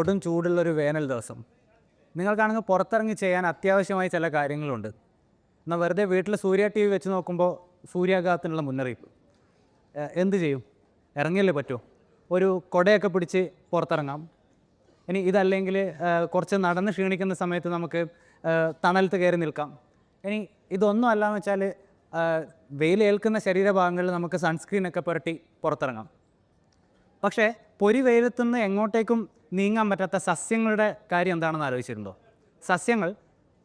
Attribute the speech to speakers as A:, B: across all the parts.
A: കൊടും ചൂടുള്ളൊരു വേനൽ ദിവസം. നിങ്ങൾക്കാണെങ്കിൽ പുറത്തിറങ്ങി ചെയ്യാൻ അത്യാവശ്യമായ ചില കാര്യങ്ങളുണ്ട്. എന്നാൽ വെറുതെ വീട്ടിൽ സൂര്യ ടി വി വെച്ച് നോക്കുമ്പോൾ സൂര്യാഘാതത്തിനുള്ള മുന്നറിയിപ്പ്. എന്ത് ചെയ്യും? ഇറങ്ങിയല്ലേ പറ്റുമോ ഒരു കൊടയൊക്കെ പിടിച്ച് പുറത്തിറങ്ങാം. ഇനി ഇതല്ലെങ്കിൽ കുറച്ച് നടന്ന് ക്ഷീണിക്കുന്ന സമയത്ത് നമുക്ക് തണലത്ത് കയറി നിൽക്കാം. ഇനി ഇതൊന്നും അല്ലാന്ന് വെച്ചാൽ വെയിലേൽക്കുന്ന ശരീരഭാഗങ്ങളിൽ നമുക്ക് സൺസ്ക്രീനൊക്കെ പുരട്ടി പുറത്തിറങ്ങാം. പക്ഷേ പൊരി വെയിലത്തുനിന്ന് എങ്ങോട്ടേക്കും നീങ്ങാൻ പറ്റാത്ത സസ്യങ്ങളുടെ കാര്യം എന്താണെന്ന് ആലോചിച്ചിട്ടുണ്ടോ? സസ്യങ്ങൾ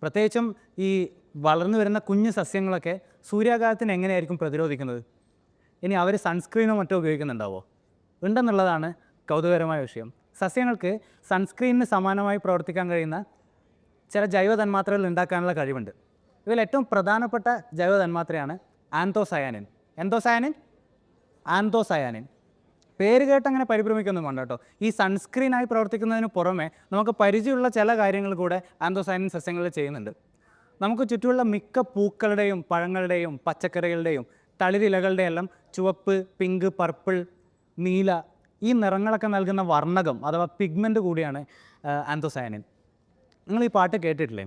A: പ്രത്യേകിച്ചും ഈ വളർന്നു വരുന്ന കുഞ്ഞു സസ്യങ്ങളൊക്കെ സൂര്യാഘാതത്തിന് എങ്ങനെയായിരിക്കും പ്രതിരോധിക്കുന്നത്? ഇനി അവർ സൺസ്ക്രീനോ മറ്റോ ഉപയോഗിക്കുന്നുണ്ടാവോ? ഉണ്ടെന്നുള്ളതാണ് കൗതുകരമായ വിഷയം. സസ്യങ്ങൾക്ക് സൺസ്ക്രീനിന് സമാനമായി പ്രവർത്തിക്കാൻ കഴിയുന്ന ചില ജൈവ തന്മാത്രകൾ ഉണ്ടാക്കാനുള്ള കഴിവുണ്ട്. ഇതിൽ ഏറ്റവും പ്രധാനപ്പെട്ട ജൈവ തന്മാത്രയാണ് ആന്തോസയാനിൻ. എന്തോസയാനിൻ? ആന്തോസയാനിൻ. പേര് കേട്ട് അങ്ങനെ പരിഭ്രമിക്കൊന്നും വേണ്ട കേട്ടോ. ഈ സൺസ്ക്രീനായി പ്രവർത്തിക്കുന്നതിന് പുറമെ നമുക്ക് പരിചയമുള്ള ചില കാര്യങ്ങൾ കൂടെ ആന്തോസയാനിൻ സസ്യങ്ങളിൽ ചെയ്യുന്നുണ്ട്. നമുക്ക് ചുറ്റുമുള്ള മിക്ക പൂക്കളുടെയും പഴങ്ങളുടെയും പച്ചക്കറികളുടെയും തളിരിലകളുടെ എല്ലാം ചുവപ്പ് പിങ്ക് പർപ്പിൾ നീല ഈ നിറങ്ങളൊക്കെ നൽകുന്ന വർണകം അഥവാ പിഗ്മെന്റ് കൂടിയാണ് ആന്തോസയാനിൻ നിങ്ങൾ ഈ പാട്ട് കേട്ടിട്ടില്ലേ?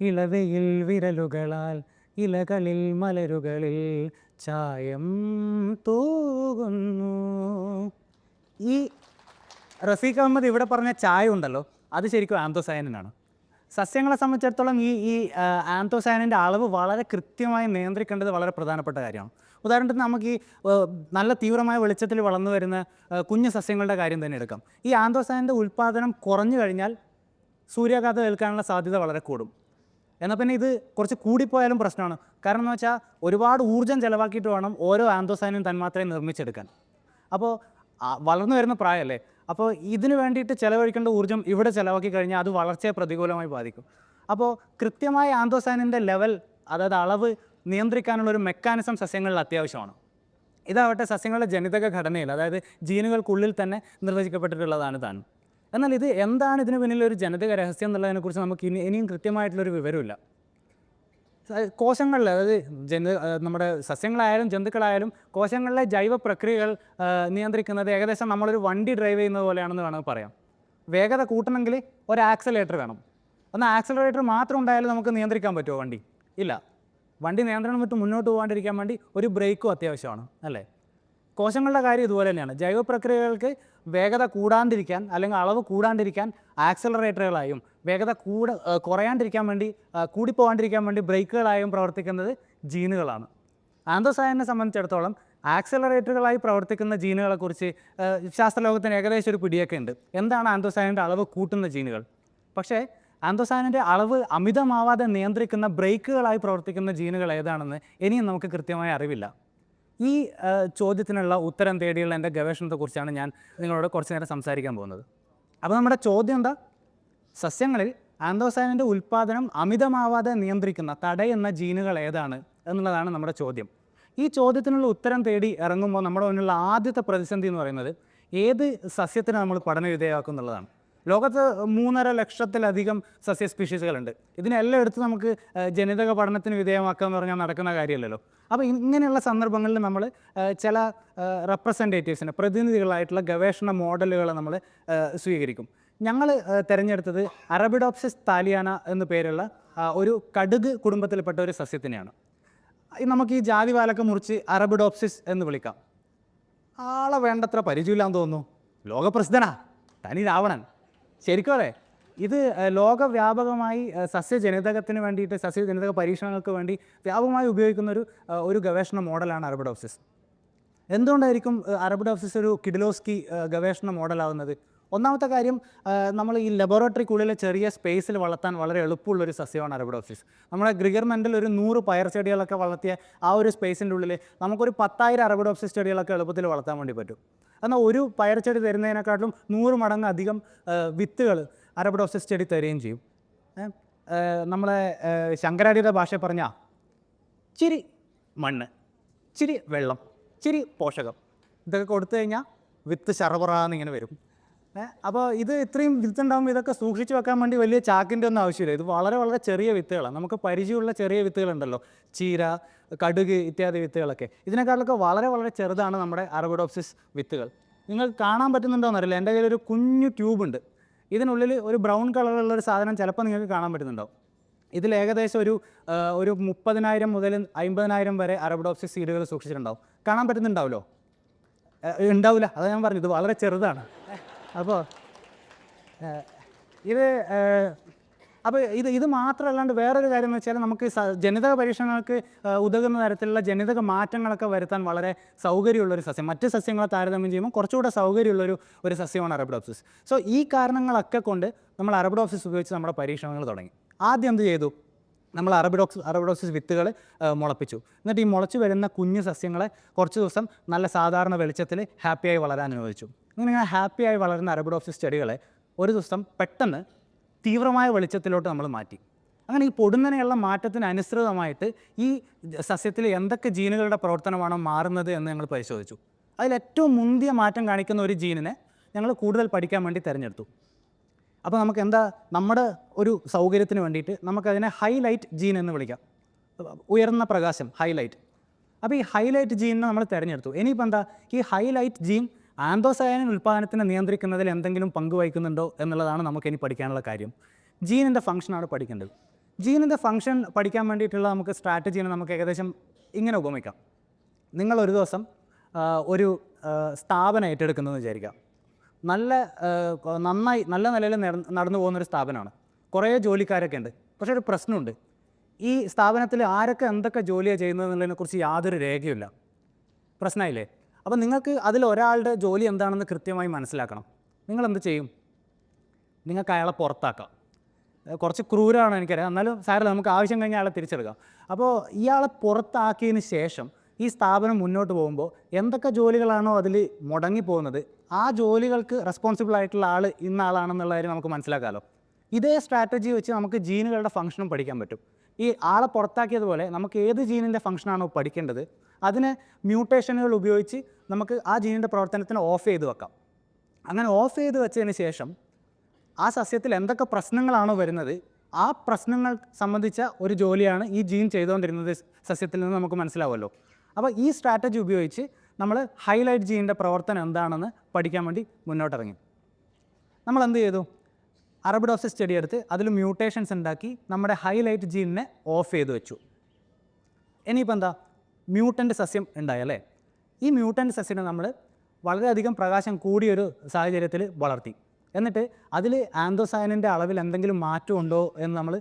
A: ഇളവയിൽ വിരലുകളാൽ ഇലകളിൽ മലരുകളിൽ ചായം തൂകുന്നു. ഈ റഫീഖ് അഹമ്മദ് ഇവിടെ പറഞ്ഞ ചായ ഉണ്ടല്ലോ അത് ശരിക്കും ആന്തോസയാനിനാണ് സസ്യങ്ങളെ സംബന്ധിച്ചിടത്തോളം ഈ ഈ ആന്തോസയാനിന്റെ അളവ് വളരെ കൃത്യമായി നിയന്ത്രിക്കേണ്ടത് വളരെ പ്രധാനപ്പെട്ട കാര്യമാണ്. ഉദാഹരണത്തിന് നമുക്ക് ഈ നല്ല തീവ്രമായ വെളിച്ചത്തിൽ വളർന്നു വരുന്ന കുഞ്ഞു സസ്യങ്ങളുടെ കാര്യം തന്നെ എടുക്കാം. ഈ ആന്തോസയന്റെ ഉൽപ്പാദനം കുറഞ്ഞു കഴിഞ്ഞാൽ സൂര്യാഘാതം ഏൽക്കാനുള്ള സാധ്യത വളരെ കൂടും. എന്നാൽ പിന്നെ ഇത് കുറച്ച് കൂടിപ്പോയാലും പ്രശ്നമാണ്. കാരണം എന്ന് വെച്ചാൽ ഒരുപാട് ഊർജം ചിലവാക്കിയിട്ട് വേണം ഓരോ ആന്തോസാനും തന്മാത്രയും നിർമ്മിച്ചെടുക്കാൻ. അപ്പോൾ വളർന്നു വരുന്ന പ്രായമല്ലേ? അപ്പോൾ ഇതിന് വേണ്ടിയിട്ട് ചിലവഴിക്കേണ്ട ഊർജം ഇവിടെ ചിലവാക്കി കഴിഞ്ഞാൽ അത് വളർച്ചയെ പ്രതികൂലമായി ബാധിക്കും. അപ്പോൾ കൃത്യമായ ആന്തോസാനിന്റെ ലെവൽ അതായത് അളവ് നിയന്ത്രിക്കാനുള്ള ഒരു മെക്കാനിസം സസ്യങ്ങളിൽ അത്യാവശ്യമാണ്. ഇതാവട്ടെ സസ്യങ്ങളുടെ ജനിതക ഘടനയിൽ അതായത് ജീനുകൾക്കുള്ളിൽ തന്നെ നിർവചിക്കപ്പെട്ടിട്ടുള്ളതാണ് താൻ എന്നാൽ ഇത് എന്താണ് ഇതിന് പിന്നിൽ ഒരു ജനിതക രഹസ്യം എന്നുള്ളതിനെക്കുറിച്ച് നമുക്ക് ഇനി ഇനിയും കൃത്യമായിട്ടുള്ളൊരു വിവരമില്ല. കോശങ്ങളിൽ അതായത് ജന നമ്മുടെ സസ്യങ്ങളായാലും ജന്തുക്കളായാലും കോശങ്ങളിലെ ജൈവ പ്രക്രിയകൾ നിയന്ത്രിക്കുന്നത് ഏകദേശം നമ്മളൊരു വണ്ടി ഡ്രൈവ് ചെയ്യുന്നത് പോലെയാണെന്ന് വേണമെങ്കിൽ പറയാം. വേഗത കൂട്ടണമെങ്കിൽ ഒരു ആക്സലേറ്റർ വേണം. എന്നാൽ ആക്സലറേറ്റർ മാത്രം ഉണ്ടായാലും നമുക്ക് നിയന്ത്രിക്കാൻ പറ്റുമോ വണ്ടി? ഇല്ല. വണ്ടി നിയന്ത്രണം വിട്ട് മുന്നോട്ട് പോകാണ്ടിരിക്കാൻ വേണ്ടി ഒരു ബ്രേക്കും അത്യാവശ്യമാണ് അല്ലേ? കോശങ്ങളുടെ കാര്യം ഇതുപോലെ തന്നെയാണ്. ജൈവ പ്രക്രിയകൾക്ക് വേഗത കൂടാണ്ടിരിക്കാൻ അല്ലെങ്കിൽ അളവ് കൂടാണ്ടിരിക്കാൻ ആക്സലറേറ്ററുകളായും വേഗത കൂട കുറയാണ്ടിരിക്കാൻ വേണ്ടി കൂടിപ്പോകാണ്ടിരിക്കാൻ വേണ്ടി ബ്രേക്കുകളായും പ്രവർത്തിക്കുന്നത് ജീനുകളാണ്. ആന്തോസായനെ സംബന്ധിച്ചിടത്തോളം ആക്സലറേറ്ററുകളായി പ്രവർത്തിക്കുന്ന ജീനുകളെക്കുറിച്ച് കുറിച്ച് ശാസ്ത്രലോകത്തിന് ഏകദേശം ഒരു പിടിയൊക്കെ ഉണ്ട്. എന്താണ് ആന്തോസായന്റെ അളവ് കൂട്ടുന്ന ജീനുകൾ? പക്ഷേ ആന്തോസാനന്റെ അളവ് അമിതമാവാതെ നിയന്ത്രിക്കുന്ന ബ്രേക്കുകളായി പ്രവർത്തിക്കുന്ന ജീനുകൾ ഏതാണെന്ന് ഇനിയും നമുക്ക് കൃത്യമായി അറിവില്ല. ഈ ചോദ്യത്തിനുള്ള ഉത്തരം തേടിയുള്ള എന്റെ ഗവേഷണത്തെക്കുറിച്ചാണ് ഞാൻ നിങ്ങളോട് കുറച്ച് നേരം സംസാരിക്കാൻ പോകുന്നത്. അപ്പോൾ നമ്മുടെ ചോദ്യം എന്താ? സസ്യങ്ങളിൽ ആന്തോസാനിന്റെ ഉൽപ്പാദനം അമിതമാവാതെ നിയന്ത്രിക്കുന്ന തടയുന്ന ജീനുകൾ ഏതാണ് എന്നുള്ളതാണ് നമ്മുടെ ചോദ്യം. ഈ ചോദ്യത്തിനുള്ള ഉത്തരം തേടി ഇറങ്ങുമ്പോൾ നമ്മുടെ മുന്നിലുള്ള ആദ്യത്തെ പ്രതിസന്ധി എന്ന് പറയുന്നത് ഏത് സസ്യത്തിന് നമ്മൾ പഠന വിധേയമാക്കും എന്നുള്ളതാണ് ലോകത്ത് മൂന്നര ലക്ഷത്തിലധികം സസ്യ സ്പീഷീസുകളുണ്ട് ഇതിനെല്ലാം എടുത്ത് നമുക്ക് ജനിതക പഠനത്തിന് വിധേയമാക്കുക എന്ന് പറഞ്ഞാൽ നടക്കുന്ന കാര്യമല്ലല്ലോ. അപ്പോൾ ഇങ്ങനെയുള്ള സന്ദർഭങ്ങളിൽ നമ്മൾ ചില റെപ്രസെന്റേറ്റീവ്സിനെ പ്രതിനിധികളായിട്ടുള്ള ഗവേഷണ മോഡലുകൾ നമ്മൾ സ്വീകരിക്കും. ഞങ്ങൾ തിരഞ്ഞെടുത്തത് അറബിഡോപ്സിസ് താലിയാന എന്നു പേരുള്ള ഒരു കടുക് കുടുംബത്തിൽപ്പെട്ട ഒരു സസ്യത്തിനെയാണ്. നമുക്ക് ഈ ജാതി വാലൊക്കെ മുറിച്ച് അറബിഡോപ്സിസ് എന്ന് വിളിക്കാം. ആളെ വേണ്ടത്ര പരിചയമില്ലാന്ന് തോന്നുന്നു. ലോകപ്രസിദ്ധനാ. തനി രാവണൻ. ശരിക്കും അതെ. ഇത് ലോകവ്യാപകമായി സസ്യജനിതകത്തിന് വേണ്ടിയിട്ട് സസ്യജനിതക പരീക്ഷണങ്ങൾക്ക് വേണ്ടി വ്യാപകമായി ഉപയോഗിക്കുന്ന ഒരു ഒരു ഗവേഷണ മോഡലാണ് അറബിഡോപ്സിസ്. എന്തുകൊണ്ടായിരിക്കും അറബിഡോസിസ് ഒരു കിഡിലോസ്കി ഗവേഷണ മോഡലാവുന്നത്? ഒന്നാമത്തെ കാര്യം നമ്മൾ ഈ ലബോറട്ടറിക്കുള്ളിലെ ചെറിയ സ്പേസിൽ വളർത്താൻ വളരെ എളുപ്പമുള്ളൊരു സസ്യമാണ് അറബിഡോപ്സിസ്. നമ്മുടെ ഗ്രിഗർമെന്റിൽ ഒരു നൂറ് പയർ ചെടികളൊക്കെ വളർത്തിയ ആ ഒരു സ്പേസിന്റെ ഉള്ളിൽ നമുക്കൊരു പത്തായിരം അറബിഡോപ്സിസ് ചെടികളൊക്കെ എളുപ്പത്തിൽ വളർത്താൻ വേണ്ടി പറ്റും. എന്നാൽ ഒരു പയർച്ചെടി ചെടി തരുന്നതിനെക്കാട്ടിലും നൂറ് മടങ്ങ് അധികം വിത്തുകൾ അറബിഡോപ്സിസ് ചെടി തരുകയും ചെയ്യും. നമ്മളെ ശങ്കരാടിയുടെ ഭാഷ പറഞ്ഞാൽ ചിരി മണ്ണ് ചിരി വെള്ളം ചിരി പോഷകം. ഇതൊക്കെ കൊടുത്തു കഴിഞ്ഞാൽ വിത്ത് ശറപറാന്ന് ഇങ്ങനെ വരും. അപ്പോൾ ഇത് ഇത്രയും വിത്ത് ഉണ്ടാകുമ്പോൾ ഇതൊക്കെ സൂക്ഷിച്ച് വെക്കാൻ വേണ്ടി വലിയ ചാക്കിന്റെ ഒന്നും ആവശ്യമില്ല. ഇത് വളരെ വളരെ ചെറിയ വിത്തുകളാണ്. നമുക്ക് പരിചയമുള്ള ചെറിയ വിത്തുകളുണ്ടല്ലോ. ചീര കടുക് ഇത്യാദി വിത്തുകളൊക്കെ. ഇതിനേക്കാളൊക്കെ വളരെ വളരെ ചെറുതാണ് നമ്മുടെ അറബിഡോപ്സിസ് വിത്തുകൾ. നിങ്ങൾക്ക് കാണാൻ പറ്റുന്നുണ്ടോ എന്നറിയില്ല. എന്റെ കയ്യിൽ ഒരു കുഞ്ഞു ട്യൂബുണ്ട്. ഇതിനുള്ളിൽ ഒരു ബ്രൗൺ കളറുള്ള ഒരു സാധനം ചിലപ്പോൾ നിങ്ങൾക്ക് കാണാൻ പറ്റുന്നുണ്ടാവും ഇതിൽ ഏകദേശം ഒരു ഒരു മുപ്പതിനായിരം മുതൽ അമ്പതിനായിരം വരെ അറബിഡോപ്സിസ് സീഡുകൾ സൂക്ഷിച്ചിട്ടുണ്ടാവും. കാണാൻ പറ്റുന്നുണ്ടാവുമല്ലോ ഉണ്ടാവില്ല. അതാ ഞാൻ പറഞ്ഞു ഇത് വളരെ ചെറുതാണ്. അപ്പോൾ ഇത് അപ്പോൾ ഇത് ഇത് മാത്രമല്ലാണ്ട് വേറൊരു കാര്യം എന്ന് വെച്ചാൽ നമുക്ക് ജനിതക പരീക്ഷണങ്ങൾക്ക് ഉതകുന്ന തരത്തിലുള്ള ജനിതക മാറ്റങ്ങളൊക്കെ വരുത്താൻ വളരെ സൗകര്യമുള്ളൊരു സസ്യം. മറ്റ് സസ്യങ്ങളെ താരതമ്യം ചെയ്യുമ്പോൾ കുറച്ചുകൂടെ സൗകര്യമുള്ളൊരു ഒരു സസ്യമാണ് അറബിഡോപ്സിസ്. സോ ഈ കാരണങ്ങളൊക്കെ കൊണ്ട് നമ്മൾ അറബിഡോപ്സിസ് ഉപയോഗിച്ച് നമ്മുടെ പരീക്ഷണങ്ങൾ തുടങ്ങി. ആദ്യം എന്ത് ചെയ്തു? നമ്മൾ അറബിഡോക്സ് അറബിഡോക്സിസ് വിത്തുകൾ മുളപ്പിച്ചു. എന്നിട്ട് ഈ മുളച്ച് വരുന്ന കുഞ്ഞു സസ്യങ്ങളെ കുറച്ച് ദിവസം നല്ല സാധാരണ വെളിച്ചത്തിൽ ഹാപ്പിയായി വളരാൻ അനുവദിച്ചു. ഇങ്ങനെ ഹാപ്പിയായി വളരുന്ന അറബിഡോപ്സിസ് ചെടികളെ ഒരു ദിവസം പെട്ടെന്ന് തീവ്രമായ വെളിച്ചത്തിലോട്ട് നമ്മൾ മാറ്റി. അങ്ങനെ ഈ പൊടുന്നനെയുള്ള മാറ്റത്തിന് അനുസൃതമായിട്ട് ഈ സസ്യത്തിൽ എന്തൊക്കെ ജീനുകളുടെ പ്രവർത്തനമാണോ മാറുന്നത് എന്ന് ഞങ്ങൾ പരിശോധിച്ചു. അതിൽ ഏറ്റവും മുന്തിയ മാറ്റം കാണിക്കുന്ന ഒരു ജീനിനെ ഞങ്ങൾ കൂടുതൽ പഠിക്കാൻ വേണ്ടി തിരഞ്ഞെടുത്തു. അപ്പോൾ നമുക്ക് എന്താ നമ്മുടെ ഒരു സൗകര്യത്തിന് വേണ്ടിയിട്ട് നമുക്കതിനെ ഹൈലൈറ്റ് ജീൻ എന്ന് വിളിക്കാം. ഉയർന്ന പ്രകാശം ഹൈലൈറ്റ് അപ്പോൾ ഈ ഹൈലൈറ്റ് ജീനിനെ നമ്മൾ തിരഞ്ഞെടുത്തു. ഇനിയിപ്പോൾ എന്താ? ഈ ഹൈലൈറ്റ് ജീൻ ആന്തോസയാനിൻ ഉൽപ്പാദനത്തിനെ നിയന്ത്രിക്കുന്നതിൽ എന്തെങ്കിലും പങ്ക് വഹിക്കുന്നുണ്ടോ എന്നുള്ളതാണ് നമുക്ക് ഇനി പഠിക്കാനുള്ള കാര്യം. ജീനിന്റെ ഫംഗ്ഷനാണ് പഠിക്കേണ്ടത്. ജീനിന്റെ ഫംഗ്ഷൻ പഠിക്കാൻ വേണ്ടിയിട്ടുള്ള നമുക്ക് സ്ട്രാറ്റജീനെ നമുക്ക് ഏകദേശം ഇങ്ങനെ ഉപമിക്കാം. നിങ്ങൾ ഒരു ദിവസം ഒരു സ്ഥാപനം ഏറ്റെടുക്കുന്നതെന്ന് വിചാരിക്കാം നല്ല നന്നായി നല്ല നിലയിൽ നട- നടന്നു പോകുന്നൊരു സ്ഥാപനമാണ്. കുറേ ജോലിക്കാരൊക്കെ ഉണ്ട്. പക്ഷേ ഒരു പ്രശ്നമുണ്ട്. ഈ സ്ഥാപനത്തിൽ ആരൊക്കെ എന്തൊക്കെ ജോലിയാണ് ചെയ്യുന്നത് എന്നുള്ളതിനെക്കുറിച്ച് യാതൊരു രേഖയുമില്ല. പ്രശ്നമായില്ലേ? അപ്പോൾ നിങ്ങൾക്ക് അതിൽ ഒരാളുടെ ജോലി എന്താണെന്ന് കൃത്യമായി മനസ്സിലാക്കണം. നിങ്ങൾ എന്ത് ചെയ്യും? നിങ്ങൾക്ക് അയാളെ പുറത്താക്കാം. കുറച്ച് ക്രൂരമാണ് എനിക്കറിയാം. എന്നാലും സാരല്ല നമുക്ക് ആവശ്യം കഴിഞ്ഞാൽ അയാളെ തിരിച്ചെടുക്കാം. അപ്പോൾ ഇയാളെ പുറത്താക്കിയതിന് ശേഷം ഈ സ്ഥാപനം മുന്നോട്ട് പോകുമ്പോൾ എന്തൊക്കെ ജോലികളാണോ അതിൽ മുടങ്ങിപ്പോകുന്നത്? ആ ജോലികൾക്ക് റെസ്പോൺസിബിൾ ആയിട്ടുള്ള ആൾ ഇന്ന ആളാണെന്നുള്ള കാര്യം നമുക്ക് മനസ്സിലാക്കാമല്ലോ ഇതേ സ്ട്രാറ്റജി വെച്ച് നമുക്ക് ജീനുകളുടെ ഫംഗ്ഷനും പഠിക്കാൻ പറ്റും. ഈ ആളെ പുറത്താക്കിയതുപോലെ നമുക്ക് ഏത് ജീനിന്റെ ഫംഗ്ഷനാണോ പഠിക്കേണ്ടത്? അതിനെ മ്യൂട്ടേഷനുകൾ ഉപയോഗിച്ച് നമുക്ക് ആ ജീനിന്റെ പ്രവർത്തനത്തിന് ഓഫ് ചെയ്ത് വെക്കാം. അങ്ങനെ ഓഫ് ചെയ്ത് വെച്ചതിന് ശേഷം ആ സസ്യത്തിൽ എന്തൊക്കെ പ്രശ്നങ്ങളാണോ വരുന്നത് ആ പ്രശ്നങ്ങൾ സംബന്ധിച്ച ഒരു ജോലിയാണ് ഈ ജീൻ ചെയ്തുകൊണ്ടിരുന്നത് സസ്യത്തിൽ നിന്ന് നമുക്ക് മനസ്സിലാവുമല്ലോ. അപ്പോൾ ഈ സ്ട്രാറ്റജി ഉപയോഗിച്ച് നമ്മൾ ഹൈലൈറ്റ് ജീനിന്റെ പ്രവർത്തനം എന്താണെന്ന് പഠിക്കാൻ വേണ്ടി മുന്നോട്ടിറങ്ങി. നമ്മൾ എന്ത് ചെയ്തു? അറബിഡോസിസ് എടുത്ത് അതിൽ മ്യൂട്ടേഷൻസ് ഉണ്ടാക്കി നമ്മുടെ ഹൈലൈറ്റ് ജീനിനെ ഓഫ് ചെയ്ത് വെച്ചു. ഇനിയിപ്പോൾ എന്താ? മ്യൂട്ടന്റ് സസ്യം ഉണ്ടായല്ലേ ഈ മ്യൂട്ടന്റ് സസ്യനെ നമ്മൾ വളരെയധികം പ്രകാശം കൂടിയൊരു സാഹചര്യത്തിൽ വളർത്തി. എന്നിട്ട് അതിൽ ആന്തോസയനിന്റെ അളവിൽ എന്തെങ്കിലും മാറ്റമുണ്ടോ എന്ന് നമ്മൾ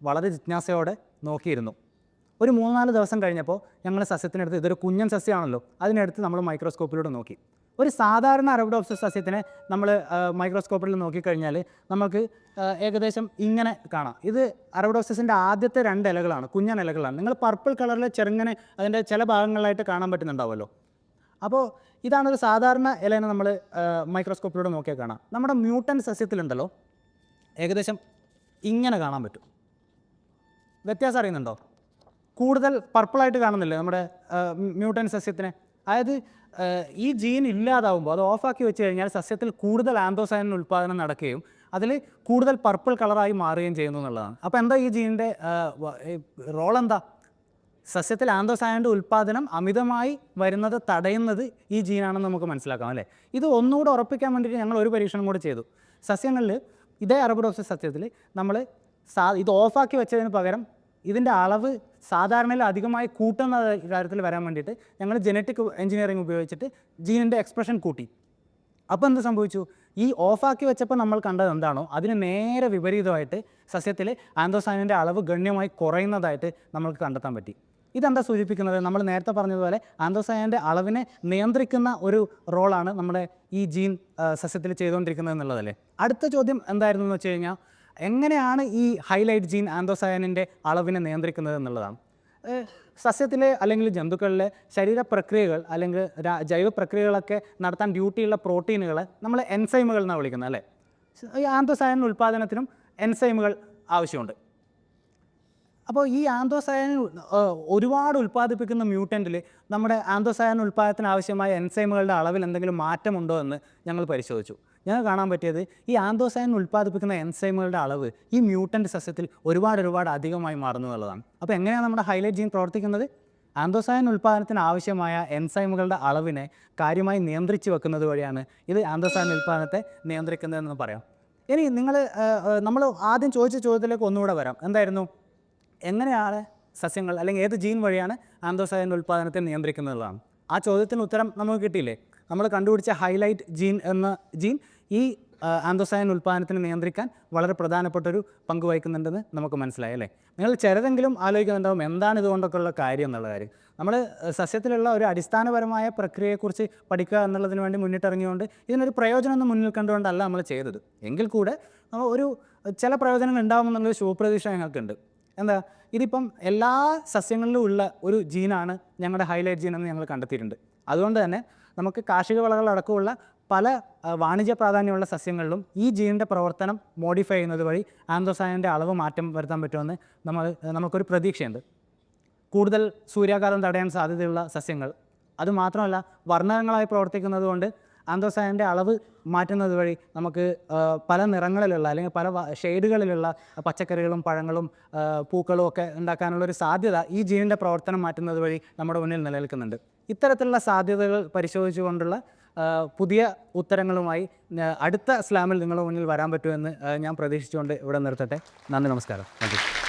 A: വളരെ ജിജ്ഞാസയോടെ നോക്കിയിരുന്നു. ഒരു മൂന്നാൽ ദിവസം കഴിഞ്ഞപ്പോൾ ഞങ്ങൾ സസ്യത്തിനടുത്ത് ഇതൊരു കുഞ്ഞൻ സസ്യമാണല്ലോ അതിനടുത്ത് നമ്മൾ മൈക്രോസ്കോപ്പിലൂടെ നോക്കി. ഒരു സാധാരണ അറബിഡോപ്സിസ് സസ്യത്തിനെ നമ്മൾ മൈക്രോസ്കോപ്പിൽ നോക്കിക്കഴിഞ്ഞാൽ നമുക്ക് ഏകദേശം ഇങ്ങനെ കാണാം. ഇത് അറബ്ഡോപ്സസിന്റെ ആദ്യത്തെ രണ്ട് ഇലകളാണ് കുഞ്ഞൻ ഇലകളാണ്. നിങ്ങൾ പർപ്പിൾ കളറിൽ ചെറുങ്ങനെ അതിന്റെ ചില ഭാഗങ്ങളിലായിട്ട് കാണാൻ പറ്റുന്നുണ്ടാവുമല്ലോ. അപ്പോൾ ഇതാണ് ഒരു സാധാരണ ഇലേനെ നമ്മൾ മൈക്രോസ്കോപ്പിലൂടെ നോക്കിയാൽ കാണാം. നമ്മുടെ മ്യൂട്ടൻ സസ്യത്തിലുണ്ടല്ലോ ഏകദേശം ഇങ്ങനെ കാണാൻ പറ്റും. വ്യത്യാസം അറിയുന്നുണ്ടോ? കൂടുതൽ പർപ്പിളായിട്ട് കാണുന്നില്ലേ നമ്മുടെ മ്യൂട്ടൻ സസ്യത്തിനെ? അതായത് ഈ ജീൻ ഇല്ലാതാവുമ്പോൾ അത് ഓഫാക്കി വെച്ച് കഴിഞ്ഞാൽ സസ്യത്തിൽ കൂടുതൽ ആന്തോസൈൻ ഉൽപ്പാദനം നടക്കുകയും അതിൽ കൂടുതൽ പർപ്പിൾ കളറായി മാറുകയും ചെയ്യുന്നു എന്നുള്ളതാണ്. അപ്പോൾ എന്താ ഈ ജീനിന്റെ റോൾ എന്താ? സസ്യത്തിൽ ആന്തോസായന്റെ ഉൽപ്പാദനം അമിതമായി വരുന്നത് തടയുന്നത് ഈ ജീനാണെന്ന് നമുക്ക് മനസ്സിലാക്കാം അല്ലേ? ഇത് ഒന്നുകൂടെ ഉറപ്പിക്കാൻ വേണ്ടിയിട്ട് ഞങ്ങൾ ഒരു പരീക്ഷണം കൂടെ ചെയ്തു. സസ്യങ്ങളിൽ ഇതേ അറബിഡോപ്സിസ് സസ്യത്തിൽ നമ്മൾ സാ ഇത് ഓഫാക്കി വെച്ചതിന് പകരം ഇതിന്റെ അളവ് സാധാരണയിൽ അധികമായി കൂട്ടുന്ന കാര്യത്തിൽ വരാൻ വേണ്ടിയിട്ട് ഞങ്ങൾ ജനറ്റിക് എഞ്ചിനീയറിംഗ് ഉപയോഗിച്ചിട്ട് ജീനിന്റെ എക്സ്പ്രഷൻ കൂട്ടി. അപ്പോൾ എന്ത് സംഭവിച്ചു? ഈ ഓഫാക്കി വെച്ചപ്പോൾ നമ്മൾ കണ്ടത് എന്താണോ? അതിന് നേരെ വിപരീതമായിട്ട് സസ്യത്തിൽ ആന്തോസാനിന്റെ അളവ് ഗണ്യമായി കുറയുന്നതായിട്ട് നമ്മൾക്ക് കണ്ടെത്താൻ പറ്റി. ഇതെന്താ സൂചിപ്പിക്കുന്നത്? നമ്മൾ നേരത്തെ പറഞ്ഞതുപോലെ ആന്തോസയാന്റെ അളവിനെ നിയന്ത്രിക്കുന്ന ഒരു റോളാണ് നമ്മുടെ ഈ ജീൻ സസ്യത്തിൽ ചെയ്തുകൊണ്ടിരിക്കുന്നത് എന്നുള്ളതല്ലേ? അടുത്ത ചോദ്യം എന്തായിരുന്നു എന്ന് വെച്ച് കഴിഞ്ഞാൽ എങ്ങനെയാണ് ഈ ഹൈലൈറ്റ് ജീൻ ആന്തോസയനിന്റെ അളവിനെ നിയന്ത്രിക്കുന്നത് എന്നുള്ളതാണ്? സസ്യത്തിലെ അല്ലെങ്കിൽ ജന്തുക്കളിലെ ശരീര പ്രക്രിയകൾ അല്ലെങ്കിൽ ജൈവ പ്രക്രിയകളൊക്കെ നടത്താൻ ഡ്യൂട്ടിയുള്ള പ്രോട്ടീനുകളെ നമ്മൾ എൻസൈമുകൾ എന്നാണ് വിളിക്കുന്നത് അല്ലേ? ഈ ആന്തോസയൻ ഉൽപ്പാദനത്തിനും എൻസൈമുകൾ ആവശ്യമുണ്ട്. അപ്പോൾ ഈ ആന്തോസയൻ ഒരുപാട് ഉൽപ്പാദിപ്പിക്കുന്ന മ്യൂട്ടന്റിൽ നമ്മുടെ ആന്തോസയൻ ഉൽപ്പാദനത്തിന് ആവശ്യമായ എൻസൈമുകളുടെ അളവിൽ എന്തെങ്കിലും മാറ്റമുണ്ടോ എന്ന് ഞങ്ങൾ പരിശോധിച്ചു. ഞങ്ങൾ കാണാൻ പറ്റിയത് ഈ ആന്തോസയൻ ഉൽപ്പാദിപ്പിക്കുന്ന എൻസൈമുകളുടെ അളവ് ഈ മ്യൂട്ടന്റ് സസ്യത്തിൽ ഒരുപാട് ഒരുപാട് അധികമായി മാറുന്നു എന്നുള്ളതാണ്. അപ്പോൾ എങ്ങനെയാണ് നമ്മുടെ ഹൈലൈറ്റ് ജീൻ പ്രവർത്തിക്കുന്നത്? ആന്തോസയൻ ഉൽപ്പാദനത്തിന് ആവശ്യമായ എൻസൈമുകളുടെ അളവിനെ കാര്യമായി നിയന്ത്രിച്ച് വെക്കുന്നത് വഴിയാണ് ഇത് ആന്തോസയൻ ഉൽപ്പാദനത്തെ നിയന്ത്രിക്കുന്നതെന്ന് പറയാം. ഇനി നിങ്ങൾ നമ്മൾ ആദ്യം ചോദിച്ച ചോദ്യത്തിലേക്ക് ഒന്നുകൂടെ വരാം. എന്തായിരുന്നു? എങ്ങനെയാണ് സസ്യങ്ങൾ അല്ലെങ്കിൽ ഏത് ജീൻ വഴിയാണ് ആന്തോസയന്റെ ഉൽപ്പാദനത്തെ നിയന്ത്രിക്കുന്നതാണ് ആ ചോദ്യത്തിന് ഉത്തരം നമുക്ക് കിട്ടിയില്ലേ? നമ്മൾ കണ്ടുപിടിച്ച ഹൈലൈറ്റ് ജീൻ എന്ന ജീൻ ഈ ആന്തോസയൻ ഉൽപ്പാദനത്തിന് നിയന്ത്രിക്കാൻ വളരെ പ്രധാനപ്പെട്ടൊരു പങ്ക് വഹിക്കുന്നുണ്ടെന്ന് നമുക്ക് മനസ്സിലായി അല്ലേ? നിങ്ങൾ ചിലതെങ്കിലും ആലോചിക്കുന്നുണ്ടാവും എന്താണ് ഇതുകൊണ്ടൊക്കെ ഉള്ള കാര്യം എന്നുള്ള കാര്യം. നമ്മൾ സസ്യത്തിലുള്ള ഒരു അടിസ്ഥാനപരമായ പ്രക്രിയയെക്കുറിച്ച് പഠിക്കുക എന്നുള്ളതിന് വേണ്ടി മുന്നിട്ടിറങ്ങിയുകൊണ്ട് ഇതിനൊരു പ്രയോജനമൊന്നും മുന്നിൽ കണ്ടുകൊണ്ടല്ല നമ്മൾ ചെയ്തത്. എങ്കിൽ കൂടെ ഒരു ചില പ്രയോജനങ്ങൾ ഉണ്ടാകുമെന്നുള്ളൊരു ശുഭപ്രതീക്ഷ ഞങ്ങൾക്കുണ്ട്. എന്താ? ഇതിപ്പം എല്ലാ സസ്യങ്ങളിലും ഉള്ള ഒരു ജീനാണ് ഞങ്ങളുടെ ഹൈലൈറ്റ് ജീൻ എന്ന് ഞങ്ങൾ കണ്ടെത്തിയിട്ടുണ്ട്. അതുകൊണ്ട് തന്നെ നമുക്ക് കാർഷിക വിളകളടക്കമുള്ള പല വാണിജ്യ പ്രാധാന്യമുള്ള സസ്യങ്ങളിലും ഈ ജീനിന്റെ പ്രവർത്തനം മോഡിഫൈ ചെയ്യുന്നത് വഴി ആന്തോസാനിന്റെ അളവ് മാറ്റം വരുത്താൻ പറ്റുമെന്ന് നമ്മൾ നമുക്കൊരു പ്രതീക്ഷയുണ്ട്. കൂടുതൽ സൂര്യാഘാതം തടയാൻ സാധ്യതയുള്ള സസ്യങ്ങൾ. അതുമാത്രമല്ല വർണകങ്ങളായി പ്രവർത്തിക്കുന്നത് കൊണ്ട് ആന്തോസയന്റെ അളവ് മാറ്റുന്നത് വഴി നമുക്ക് പല നിറങ്ങളിലുള്ള അല്ലെങ്കിൽ പല ഷെയ്ഡുകളിലുള്ള പച്ചക്കറികളും പഴങ്ങളും പൂക്കളും ഒക്കെ ഉണ്ടാക്കാനുള്ളൊരു സാധ്യത ഈ ജീനിന്റെ പ്രവർത്തനം മാറ്റുന്നത് വഴി നമ്മുടെ മുന്നിൽ നിലനിൽക്കുന്നുണ്ട്. ഇത്തരത്തിലുള്ള സാധ്യതകൾ പരിശോധിച്ചുകൊണ്ടുള്ള പുതിയ ഉത്തരങ്ങളുമായി അടുത്ത സ്ലാമിൽ നിങ്ങളുടെ മുന്നിൽ വരാൻ പറ്റുമെന്ന് ഞാൻ പ്രതീക്ഷിച്ചുകൊണ്ട് ഇവിടെ നിർത്തട്ടെ. നന്ദി നമസ്കാരം. താങ്ക്